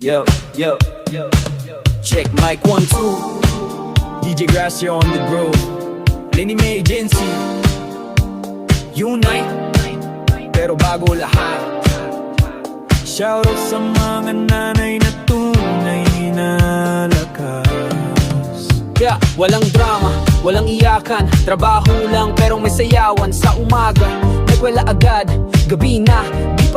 Yo, yo, yo, check mic one two. DJ Gracia on the groove. Lenny May Agency. Unite, pero bago lahat. Shoutout sa mga nanay na tunay na lakas. Kaya walang drama, walang iyakan Trabaho lang pero may sayawan Sa umaga, nagwala agad Gabi na,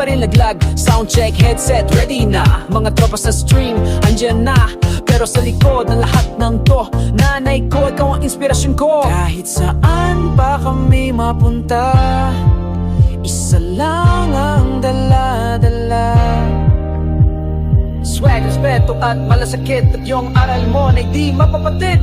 pa rin laglag Soundcheck, headset, ready na. Mga tropa sa stream, andyan na. Pero sa likod ng lahat ng to Nanay ko, ikaw ang inspirasyon ko. Kahit saan pa kami mapunta Isa lang ang dala-dala. Swag, respeto at malasakit At yung aral mo na di mapapatid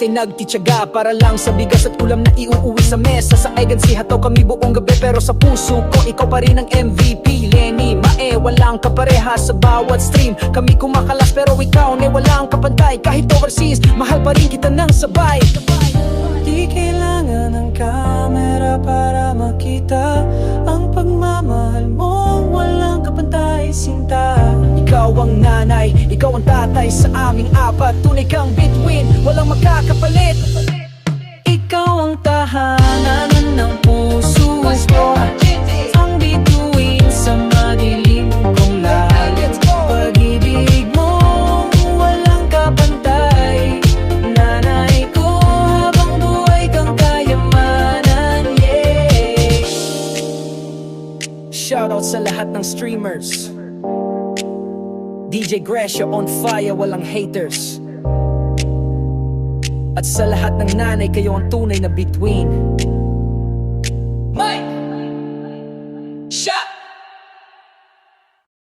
bangkita kita'y nagtityaga Para lang sa bigas at ulam na iuuwi sa mesa. Sa agency hataw kami buong gabi Pero sa puso ko, ikaw pa rin ang MVP Lenny, Mae, walang kapareha sa bawat stream. Kami kumakalas pero ikaw na walang kapantay. Kahit overseas, mahal pa rin kita ng sabay. Di kailangan ng camera para Nanay, ikaw ang tatay sa aming apat. Tunay kang between, walang makakapalit. Ikaw ang tahanan ng puso ko. Ang bituin sa madilim kong langit. Pag-ibig mo walang kapantay. Nanay ko habang buhay kang kayamanan yeah. Shoutout sa lahat ng streamers DJ Gracia on fire, walang haters At sa lahat ng nanay, kayo ang tunay na between!